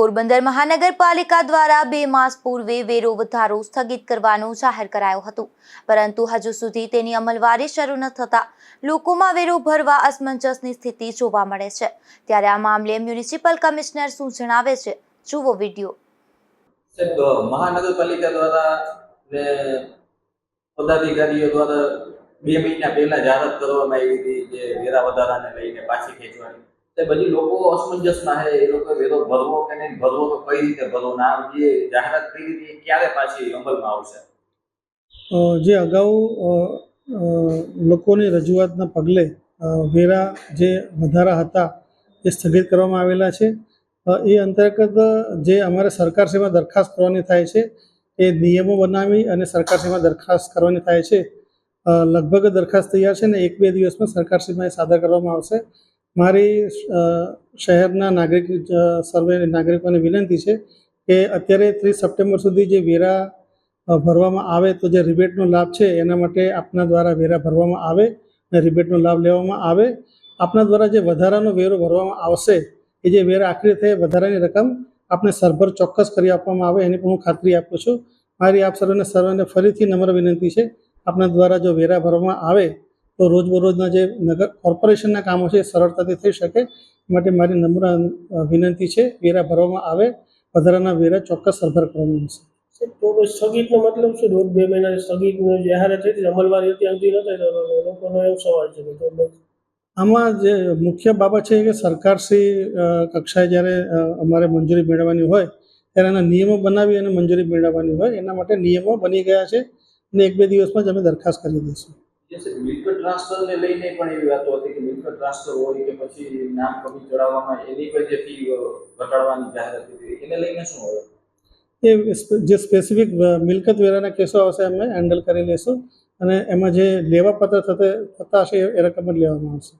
પોરબંદર મહાનગરપાલિકા દ્વારા બે માસ પૂર્વે વેરો વધારો સ્થગિત કરવાનું જાહેર કરાયું હતું. પરંતુ હજુ સુધી તેની અમલવારી શરૂ ન થતા લોકોમાં વેરો ભરવા અસમંજસની સ્થિતિ જોવા મળે છે. ત્યારે આ મામલે મ્યુનિસિપલ કમિશનર શું જણાવે છે, જુઓ વીડિયો. મહાનગરપાલિકા દ્વારા પદાધિકારીઓ દ્વારા બે મહિના પહેલા જાહેરાત કરવામાં આવી હતી કે વેરા વધારાને લઈને પાછી ખેંચવાની. તે બધી લોકો અસમંજસમાં છે. એ લોકો વેરો ભરવો કે નહીં? ભરવો તો કઈ રીતે ભરવો? ના જે જાહેરાત કરી હતી ક્યારે પાછી અમલમાં આવશે? જે અગાઉ લોકોની રજૂઆતના પગલે વેરા જે વધારા હતા, એ સ્થગિત કરવામાં આવેલા છે. એ અંતર્ગત જે અમારે સરકારશ્રીમાં દરખાસ્ત કરવાની થાય છે, એ નિયમો બનાવી અને સરકારશ્રીમાં દરખાસ્ત કરવાની થાય છે. લગભગ દરખાસ્ત તૈયાર છે ને, એક બે દિવસમાં સરકારશ્રીમાં એ સાદર કરવામાં આવશે. મારી શહેરના નાગરિક સર્વે નાગરિકોને વિનંતી છે કે અત્યારે ત્રીસ સપ્ટેમ્બર સુધી જે વેરા ભરવામાં આવે તો જે રિબેટનો લાભ છે એના માટે આપના દ્વારા વેરા ભરવામાં આવે અને રિબેટનો લાભ લેવામાં આવે. આપના દ્વારા જે વધારાનો વેરો ભરવામાં આવશે, એ જે વેરા આખરી થાય વધારાની રકમ આપને સરભર ચોક્કસ કરી આપવામાં આવે એની પણ હું ખાતરી આપું છું. મારી આપ સર્વને, સર્વેને ફરીથી નમ્ર વિનંતી છે. આપના દ્વારા જો વેરા ભરવામાં આવે તો રોજબરોજના જે નગર કોર્પોરેશનના કામો છે સરળતાથી થઈ શકે. માટે મારી નમ્ર વિનંતી છે વેરા ભરવામાં આવે વધારાના વેરા ચોક્કસ સરભર કરવામાં આવશે. તો સ્થગિતનો મતલબ શું? દોઢ બે મહિના સ્થગિતનો જાહેરાત થઈ અમલવારી અત્યાર સુધી ન થઈ તો લોકોનો એવો સવાલ છે કે આમાં જે મુખ્ય બાબત છે કે સરકારશ્રી કક્ષાએ જ્યારે અમારે મંજૂરી મેળવવાની હોય ત્યારે એના નિયમો બનાવી અને મંજૂરી મેળવવાની હોય એના માટે નિયમો બની ગયા છે અને એક બે દિવસમાં જ અમે દરખાસ્ત કરી દઈશું. મિલકત ટ્રાન્સફરને લઈને પણ એવી વાતો હતી કે મિલકત ટ્રાન્સફર હોય કે પછી નામ કમી ચડાવવામાં એની પર જે ફી ઘટાડવાની જાહેરાત હતી એને લઈને શું હવે એ જે સ્પેસિફિક મિલકત વેરાના કેસો આવશે અમે હેન્ડલ કરી લઈશું અને એમાં જે લેવાપત્ર પત્ર થતા હશે એ રકમ જ લેવામાં આવશે.